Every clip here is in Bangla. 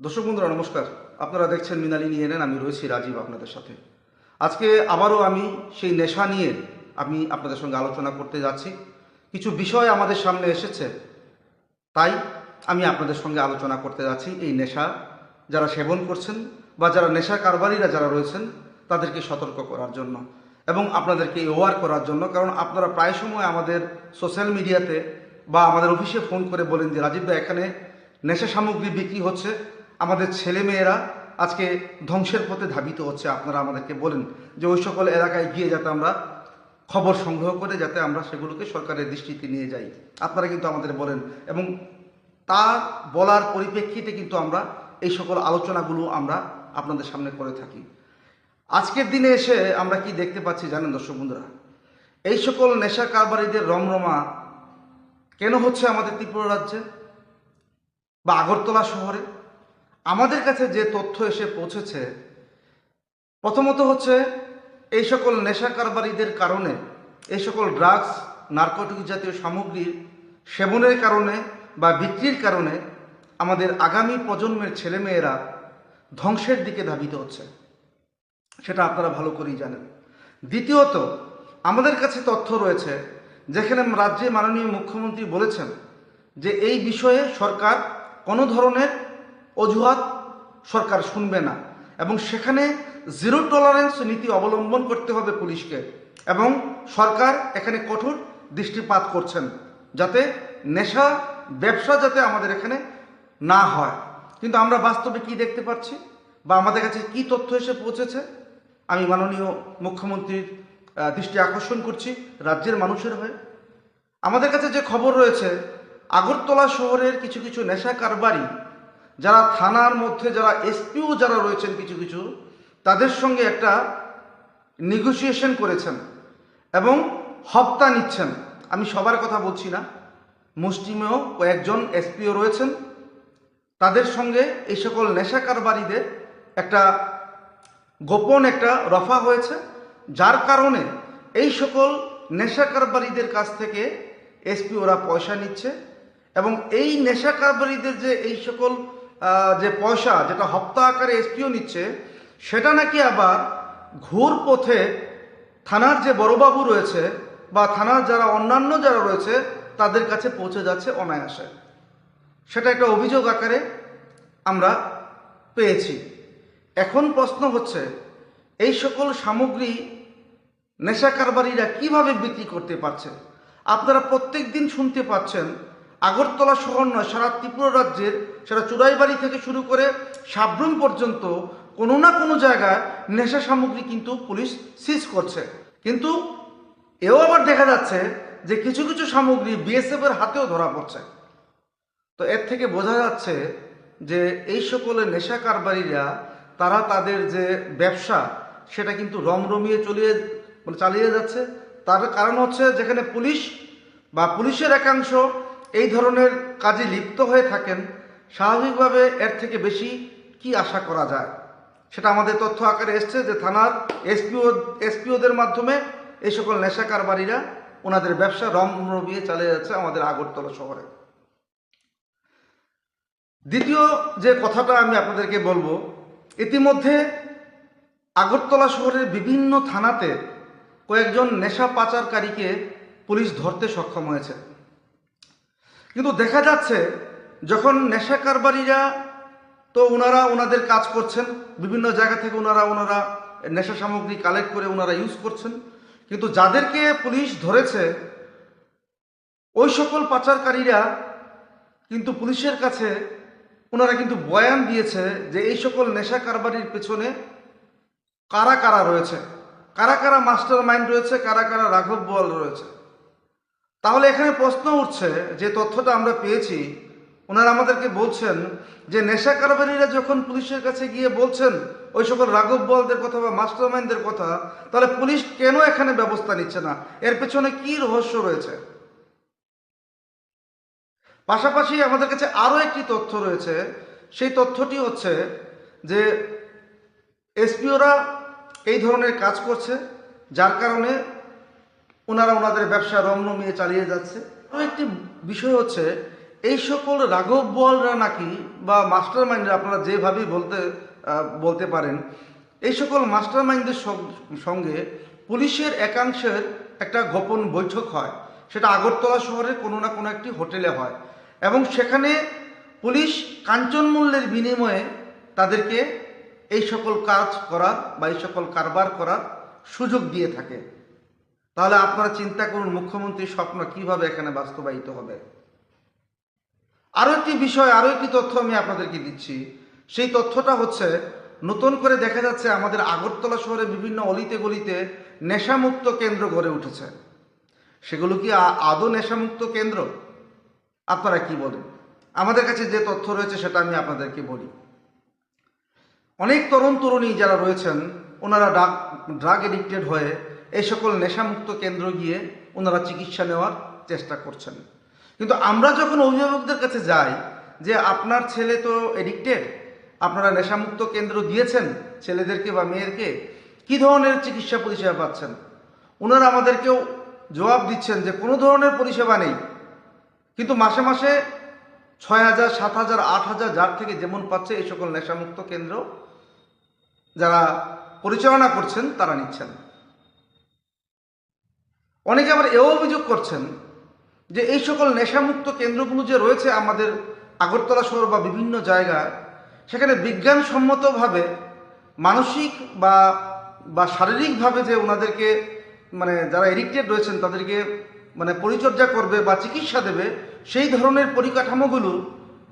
দর্শক বন্ধুরা, নমস্কার। আপনারা দেখছেন মিনালি নিয়ে নেন আমি রয়েছি রাজীব আপনাদের সাথে। আজকে আবারও আমি সেই নেশা নিয়ে আমি আপনাদের সঙ্গে আলোচনা করতে যাচ্ছি। কিছু বিষয় আমাদের সামনে এসেছে, তাই আমি আপনাদের সঙ্গে আলোচনা করতে যাচ্ছি। এই নেশা যারা সেবন করছেন বা যারা নেশা কারবারিরা যারা রয়েছেন, তাদেরকে সতর্ক করার জন্য এবং আপনাদেরকে অ্যাওয়ার করার জন্য। কারণ আপনারা প্রায় সময় আমাদের সোশ্যাল মিডিয়াতে বা আমাদের অফিসে ফোন করে বলেন যে, রাজীব এখানে নেশা সামগ্রী বিক্রি হচ্ছে। আমাদের ছেলে মেয়েরা আজকে ধ্বংসের পথে ধাবিত হচ্ছে, আপনারা আমাদেরকে বলেন যে ওই সকল এলাকায় গিয়ে যাতে আমরা খবর সংগ্রহ করে যাতে আমরা সেগুলোকে সরকারের দৃষ্টিতে নিয়ে যাই। আপনারা কিন্তু আমাদের বলেন এবং তার বলার পরিপ্রেক্ষিতে কিন্তু আমরা এই সকল আলোচনাগুলো আমরা আপনাদের সামনে করে থাকি। আজকের দিনে এসে আমরা কি দেখতে পাচ্ছি জানেন দর্শক বন্ধুরা? এই সকল নেশা কারবারিদের রমরমা কেন হচ্ছে আমাদের ত্রিপুরা রাজ্যে বা আগরতলা শহরে? আমাদের কাছে যে তথ্য এসে পৌঁছেছে, প্রথমত হচ্ছে এই সকল নেশা কারবারিদের কারণে, এই সকল ড্রাগস নার্কোটিক জাতীয় সামগ্রীর সেবনের কারণে বা বিক্রির কারণে আমাদের আগামী প্রজন্মের ছেলেমেয়েরা ধ্বংসের দিকে ধাবিত হচ্ছে। সেটা আপনারা ভালো করেই জানেন। দ্বিতীয়ত, আমাদের কাছে তথ্য রয়েছে যেখানে রাজ্যে মাননীয় মুখ্যমন্ত্রী বলেছেন যে এই বিষয়ে সরকার কোনো ধরনের অজুহাত সরকার শুনবে না। এবং সেখানে জিরো টলারেন্স নীতি অবলম্বন করতে হবে পুলিশকে। এবং সরকার এখানে কঠোর দৃষ্টিপাত করছেন যাতে নেশা, ব্যবসা যাতে আমাদের এখানে না হয়। কিন্তু আমরা বাস্তবে কি দেখতে পাচ্ছি? বা আমাদের কাছে কি তথ্য এসে পৌঁছেছে? আমি মাননীয় মুখ্যমন্ত্রীর দৃষ্টি আকর্ষণ করছি রাজ্যের মানুষের হয়ে। আমাদের কাছে যে খবর রয়েছে, আগরতলা শহরের কিছু কিছু নেশা কারবারি যারা থানার মধ্যে যারা এসপিও যারা রয়েছেন কিছু কিছু, তাদের সঙ্গে একটা নেগোসিয়েশন করেছেন এবং হপ্তা নিচ্ছেন। আমি সবার কথা বলছি না। মুসলিমেও কয়েকজন এসপিও রয়েছেন। তাদের সঙ্গে এই সকল নেশা কারবারিদের একটা গোপন একটা রফা হয়েছে, যার কারণে এই সকল নেশা কারবারিদের কাছ থেকে এসপি ওরা পয়সা নিচ্ছে এবং এই নেশা কারবারিদের যে এই সকল যে পয়সা যেটা হপ্তা আকারে এসপিও নিচ্ছে, সেটা নাকি আবার ঘুর পথে থানার যে বড়বাবু রয়েছে বা থানার যারা অন্যান্য যারা রয়েছে, তাদের কাছে পৌঁছে যাচ্ছে অনায়াসে। সেটা একটা অভিযোগ আকারে আমরা পেয়েছি। এখন প্রশ্ন হচ্ছে, এই সকল সামগ্রী নেশা কারবারিরা কীভাবে বিক্রি করতে পারছে? আপনারা প্রত্যেক দিন শুনতে পাচ্ছেন আগরতলা শহর নয়, সারা ত্রিপুরা রাজ্যের, সারা চুড়াইবাড়ি থেকে শুরু করে সাবরুম পর্যন্ত কোনো না কোনো জায়গায় নেশা সামগ্রী কিন্তু পুলিশ সিজ করছে। কিন্তু এও আবার দেখা যাচ্ছে যে কিছু কিছু সামগ্রী বিএসএফের হাতেও ধরা পড়ছে। তো এর থেকে বোঝা যাচ্ছে যে এই সকল নেশা কারবারিরা, তারা তাদের যে ব্যবসা, সেটা কিন্তু রমরমিয়ে চলিয়ে মানে চালিয়ে যাচ্ছে। তার কারণ হচ্ছে যেখানে পুলিশ বা পুলিশের একাংশ এই ধরনের কাজে লিপ্ত হয়ে থাকেন, স্বাভাবিকভাবে এর থেকে বেশি কি আশা করা যায়? সেটা আমাদের তথ্য আকারে এসছে যে থানার এসপিও, এসপিওদের মাধ্যমে এই সকল নেশা কারবারিরা ওনাদের ব্যবসা রমরমিয়ে চালিয়ে যাচ্ছে আমাদের আগরতলা শহরে। দ্বিতীয় যে কথাটা আমি আপনাদেরকে বলব, ইতিমধ্যে আগরতলা শহরের বিভিন্ন থানাতে কয়েকজন নেশা পাচারকারীকে পুলিশ ধরতে সক্ষম হয়েছে। কিন্তু দেখা যাচ্ছে, যখন নেশা কারবারিরা তো ওনারা ওনাদের কাজ করছেন, বিভিন্ন জায়গা থেকে ওনারা ওনারা নেশা সামগ্রী কালেক্ট করে ওনারা ইউজ করছেন, কিন্তু যাদেরকে পুলিশ ধরেছে, ওই সকল পাচারকারীরা কিন্তু পুলিশের কাছে ওনারা কিন্তু বয়ান দিয়েছে যে এই সকল নেশা কারবারির পেছনে কারা কারা রয়েছে। কারা কারা মাস্টার মাইন্ড রয়েছে, কারা কারা রাঘব বোয়াল রয়েছে। তাহলে এখানে প্রশ্ন উঠছে, যে তথ্যটা আমরা পেয়েছি ওনারা আমাদেরকে বলছেন যে নেশা কারবারিরা যখন পুলিশের কাছে গিয়ে বলছেন ওই সকল রাঘব বলদের কথা বা মাস্টার কথা, তাহলে পুলিশ কেন এখানে ব্যবস্থা নিচ্ছে না? এর পেছনে কি রহস্য রয়েছে? পাশাপাশি আমাদের কাছে আরও একটি তথ্য রয়েছে, সেই তথ্যটি হচ্ছে যে এসপিওরা এই ধরনের কাজ করছে, যার কারণে ওনারা ওনাদের ব্যবসা রমরমিয়ে চালিয়ে যাচ্ছে। একটি বিষয় হচ্ছে, এই সকল রাঘব বলরা নাকি বা মাস্টার মাইন্ডরা আপনারা যেভাবেই বলতে বলতে পারেন, এই সকল মাস্টার মাইন্ডের সঙ্গে পুলিশের একাংশের একটা গোপন বৈঠক হয়। সেটা আগরতলা শহরের কোনো না কোনো একটি হোটেলে হয় এবং সেখানে পুলিশ কাঞ্চন মূল্যের বিনিময়ে তাদেরকে এই সকল কাজ করার বা এই সকল কারবার করার সুযোগ দিয়ে থাকে। তাহলে আপনারা চিন্তা করুন, মুখ্যমন্ত্রীর স্বপ্ন কীভাবে এখানে বাস্তবায়িত হবে? আরও একটি বিষয় আরও একটি তথ্য আমি আপনাদেরকে দিচ্ছি। সেই তথ্যটা হচ্ছে, নতুন করে দেখা যাচ্ছে আমাদের আগরতলা শহরে বিভিন্ন অলিতে গলিতে নেশামুক্ত কেন্দ্র গড়ে উঠেছে। সেগুলো কি আদৌ নেশামুক্ত কেন্দ্র? আপনারা কি বলেন? আমাদের কাছে যে তথ্য রয়েছে সেটা আমি আপনাদেরকে বলি। অনেক তরুণ তরুণী যারা রয়েছেন, ওনারা ড্রাগ ড্রাগ এডিক্টেড হয়ে এই সকল নেশামুক্ত কেন্দ্র গিয়ে ওনারা চিকিৎসা নেওয়ার চেষ্টা করছেন। কিন্তু আমরা যখন অভিভাবকদের কাছে যাই যে আপনার ছেলে তো এডিক্টেড আপনারা নেশামুক্ত কেন্দ্র দিয়েছেন ছেলেদেরকে বা মেয়েরকে কী ধরনের চিকিৎসা পরিষেবা পাচ্ছেন? ওনারা আমাদেরকেও জবাব দিচ্ছেন যে কোনো ধরনের পরিষেবা নেই। কিন্তু মাসে মাসে ছয় হাজার সাত হাজার আট হাজার যার থেকে যেমন পাচ্ছে এই সকল নেশামুক্ত কেন্দ্র যারা পরিচালনা করছেন তারা নিচ্ছেন। অনেকে আবার এও অভিযোগ করছেন যে এই সকল নেশামুক্ত কেন্দ্রগুলো যে রয়েছে আমাদের আগরতলা শহর বা বিভিন্ন জায়গায়, সেখানে বিজ্ঞানসম্মতভাবে মানসিক বা বা শারীরিকভাবে যে ওনাদেরকে মানে যারা এডিক্টেড রয়েছেন তাদেরকে মানে পরিচর্যা করবে বা চিকিৎসা দেবে, সেই ধরনের পরিকাঠামোগুলো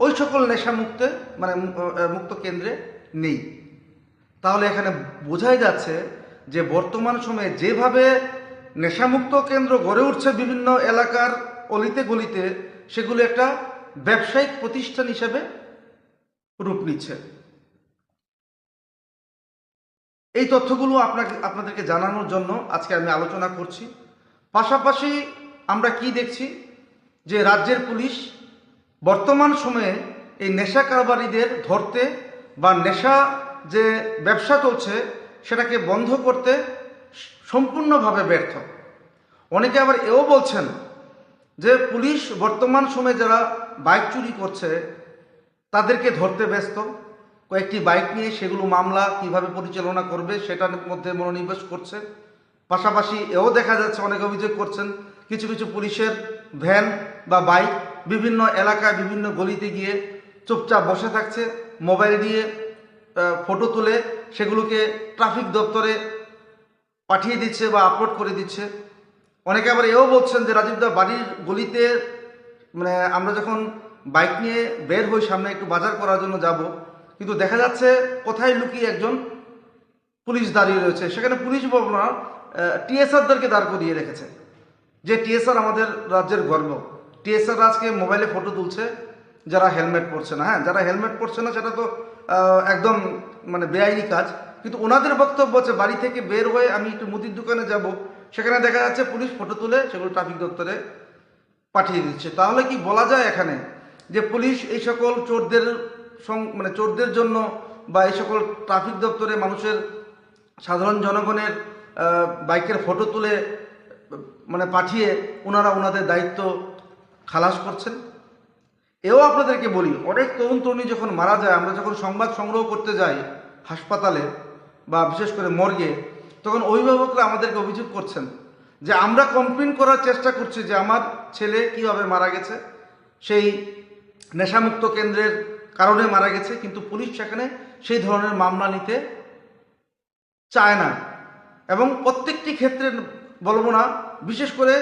ওই সকল নেশামুক্তে মানে মুক্ত কেন্দ্রে নেই। তাহলে এখানে বোঝাই যাচ্ছে যে বর্তমান সময়ে যেভাবে নেশামুক্ত কেন্দ্র গড়ে উঠছে বিভিন্ন এলাকার অলিতে গলিতে, সেগুলো একটা ব্যবসায়িক প্রতিষ্ঠান হিসেবে রূপ নিচ্ছে। এই তথ্যগুলো আপনাকে, আপনাদেরকে জানানোর জন্য আজকে আমি আলোচনা করছি। পাশাপাশি আমরা কি দেখছি? যে রাজ্যের পুলিশ বর্তমান সময়ে এই নেশা কারবারিদের ধরতে বা নেশা যে ব্যবসা চলছে, সেটাকে বন্ধ করতে সম্পূর্ণভাবে ব্যর্থ। অনেকে আবার এও বলছেন যে পুলিশ বর্তমান সময়ে যারা বাইক চুরি করছে, তাদেরকে ধরতে ব্যস্ত। কয়েকটি বাইক নিয়ে সেগুলো মামলা কীভাবে পরিচালনা করবে সেটার মধ্যে মনোনিবেশ করছে। পাশাপাশি এও দেখা যাচ্ছে অনেক অভিযোগ করছেন কিছু কিছু পুলিশের ভ্যান বা বাইক বিভিন্ন এলাকায় বিভিন্ন গলিতে গিয়ে চুপচাপ বসে থাকছে। মোবাইল দিয়ে ফটো তুলে সেগুলোকে ট্রাফিক দপ্তরে পাঠিয়ে দিচ্ছে বা আপলোড করে দিচ্ছে। অনেকে আবার এও বলছেন যে রাজীবদা বাড়ির গলিতে মানে আমরা যখন বাইক নিয়ে বের হই সামনে একটু বাজার করার জন্য যাব, কিন্তু দেখা যাচ্ছে কোথায় লুকিয়ে একজন পুলিশ দাঁড়িয়ে রয়েছে। সেখানে পুলিশ বলব টিএসআরদেরকে দাঁড় করিয়ে রেখেছে। যে টিএসআর আমাদের রাজ্যের গর্ব। টিএসআর আজকে মোবাইলে ফটো তুলছে, যারা হেলমেট পরছে না। হ্যাঁ যারা হেলমেট পরছে না, সেটা তো একদম মানে বেআইনি কাজ। কিন্তু ওনাদের বক্তব্য হচ্ছে, বাড়ি থেকে বের হয়ে আমি একটু মুদির দোকানে যাব। সেখানে দেখা যাচ্ছে পুলিশ ফটো তুলে সেগুলো ট্রাফিক দপ্তরে পাঠিয়ে দিচ্ছে। তাহলে কি বলা যায় এখানে যে পুলিশ এই সকল চোরদের মানে চোরদের জন্য বা এই সকল ট্রাফিক দপ্তরে মানুষের সাধারণ জনগণের বাইকের ফটো তুলে মানে পাঠিয়ে ওনারা ওনাদের দায়িত্ব খালাস করছেন? এও আপনাদেরকে বলি, অনেক তরুণ তরুণী যখন মারা যায়, আমরা যখন সংবাদ সংগ্রহ করতে যাই হাসপাতালে বা বিশেষ করে মর্গে, তখন অভিভাবকরা আমাদেরকে অভিযোগ করছেন যে আমরা কমপ্লেন করার চেষ্টা করছি যে আমার ছেলে কীভাবে মারা গেছে, সেই নেশামুক্ত কেন্দ্রের কারণে মারা গেছে, কিন্তু পুলিশ সেখানে সেই ধরনের মামলা নিতে চায় না। এবং প্রত্যেকটি ক্ষেত্রে বলব না, বিশেষ করে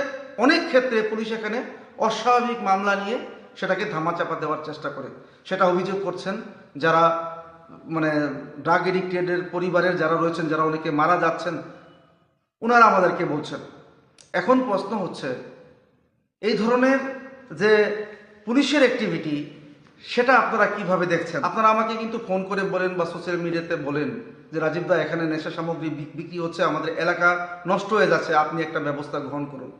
অনেক ক্ষেত্রে পুলিশ এখানে অস্বাভাবিক মামলা নিয়ে সেটাকে ধামাচাপা দেওয়ার চেষ্টা করে। সেটা অভিযোগ করছেন যারা মানে ড্রাগ এডিক্টেডের পরিবারের যারা রয়েছেন, যারা অনেকে মারা যাচ্ছেন ওনারা আমাদেরকে বলছেন। এখন প্রশ্ন হচ্ছে, এই ধরনের যে পুলিশের অ্যাক্টিভিটি সেটা আপনারা কীভাবে দেখছেন? আপনারা আমাকে কিন্তু ফোন করে বলেন বা সোশ্যাল মিডিয়াতে বলেন যে, রাজীব দা, এখানে নেশা সামগ্রী বিক্রি হচ্ছে, আমাদের এলাকা নষ্ট হয়ে যাচ্ছে, আপনি একটা ব্যবস্থা গ্রহণ করুন।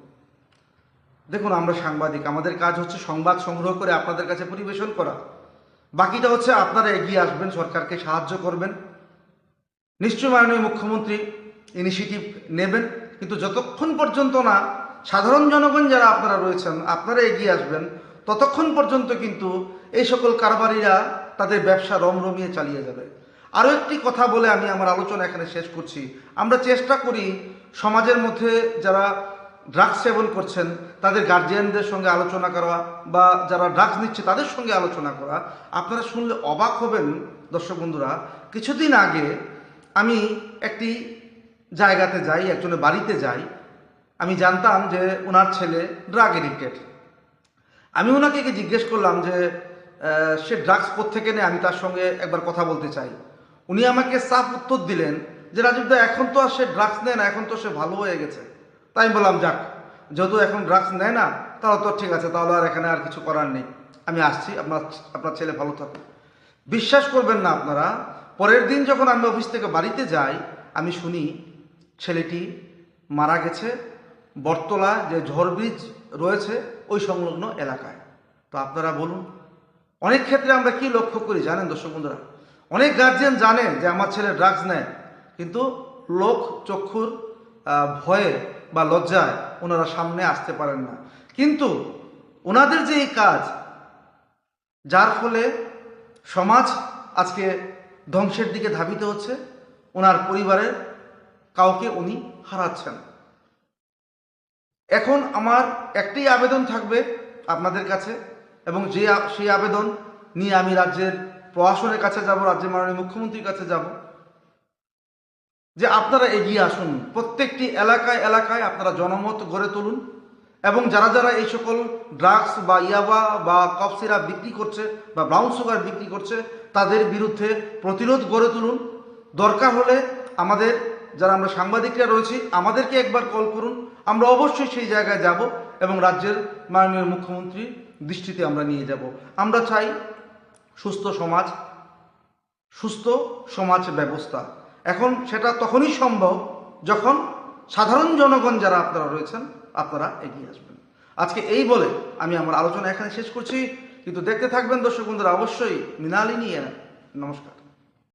দেখুন, আমরা সাংবাদিক, আমাদের কাজ হচ্ছে সংবাদ সংগ্রহ করে আপনাদের কাছে পরিবেশন করা। বাকিটা হচ্ছে আপনারা এগিয়ে আসবেন, সরকারকে সাহায্য করবেন। নিশ্চয় মাননীয় মুখ্যমন্ত্রী ইনিশিয়েটিভ নেবেন, কিন্তু যতক্ষণ পর্যন্ত না, সাধারণ জনগণ যারা আপনারা রয়েছেন, আপনারা এগিয়ে আসবেন, ততক্ষণ পর্যন্ত কিন্তু এই সকল কারবারিরা তাদের ব্যবসা রমরমিয়ে চালিয়ে যাবে। আরও একটি কথা বলে আমি আমার আলোচনা এখানে শেষ করছি। আমরা চেষ্টা করি সমাজের মধ্যে যারা ড্রাগস সেবন করছেন, তাদের গার্জিয়ানদের সঙ্গে আলোচনা করা বা যারা ড্রাগস নিচ্ছে তাদের সঙ্গে আলোচনা করা, আপনারা শুনলে অবাক হবেন দর্শক বন্ধুরা। কিছুদিন আগে আমি একটি জায়গাতে যাই, একজনের বাড়িতে যাই, আমি জানতাম যে ওনার ছেলে ড্রাগ এডিক্টেড আমি ওনাকে জিজ্ঞেস করলাম যে সে ড্রাগস থেকে নেয়? আমি তার সঙ্গে একবার কথা বলতে চাই। উনি আমাকে সাফ উত্তর দিলেন যে, রাজীব দা, এখন তো আর সে ড্রাগস নেয় না, এখন তো সে ভালো হয়ে গেছে। তাই বললাম, যাক যেহেতু এখন ড্রাগস নেয় না, তাহলে তো ঠিক আছে, তাহলে আর এখানে আর কিছু করার নেই। আমি আসছি, আপনার আপনার ছেলে ভালো থাকুক। বিশ্বাস করবেন না আপনারা, পরের দিন যখন আমি অফিস থেকে বাড়িতে যাই, আমি শুনি ছেলেটি মারা গেছে, বটতলা যে ঝড় ব্রিজ রয়েছে, ওই সংলগ্ন এলাকায়। তো আপনারা বলুন, অনেক ক্ষেত্রে আমরা কি লক্ষ্য করি জানেন দর্শক বন্ধুরা? অনেক গার্জিয়ান জানে যে আমার ছেলে ড্রাগস নেয়, কিন্তু লোক চক্ষুর ভয়ে বা লজ্জায় ওনারা সামনে আসতে পারেন না। কিন্তু ওনাদের যে এই কাজ, যার ফলে সমাজ আজকে ধ্বংসের দিকে ধাবিত হচ্ছে, ওনার পরিবারের কাউকে উনি হারাচ্ছেন। এখন আমার একটি আবেদন থাকবে আপনাদের কাছে এবং যে সেই আবেদন নিয়ে আমি রাজ্যের প্রশাসনের কাছে যাব, রাজ্যের মাননীয় মুখ্যমন্ত্রীর কাছে যাব। যে আপনারা এগিয়ে আসুন। প্রত্যেকটি এলাকায় এলাকায় আপনারা জনমত গড়ে তুলুন এবং যারা যারা এই সকল ড্রাগস বা ইয়াবা বা কফ সিরাপ বিক্রি করছে বা ব্রাউন সুগার বিক্রি করছে, তাদের বিরুদ্ধে প্রতিরোধ গড়ে তুলুন। দরকার হলে আমাদের, যারা আমরা সাংবাদিকরা রয়েছি, আমাদেরকে একবার কল করুন। আমরা অবশ্যই সেই জায়গায় যাব এবং রাজ্যের মাননীয় মুখ্যমন্ত্রীর দৃষ্টিতে আমরা নিয়ে যাব। আমরা চাই সুস্থ সমাজ সুস্থ সমাজ ব্যবস্থা। এখন সেটা তখনই সম্ভব যখন সাধারণ জনগণ যারা আপনারা রয়েছেন, আপনারা এগিয়ে আসবেন। আজকে এই বলে আমি আমার আলোচনা এখানে শেষ করছি। কিন্তু দেখতে থাকবেন দর্শক বন্ধুরা, অবশ্যই মৃণালিনী নমস্কার।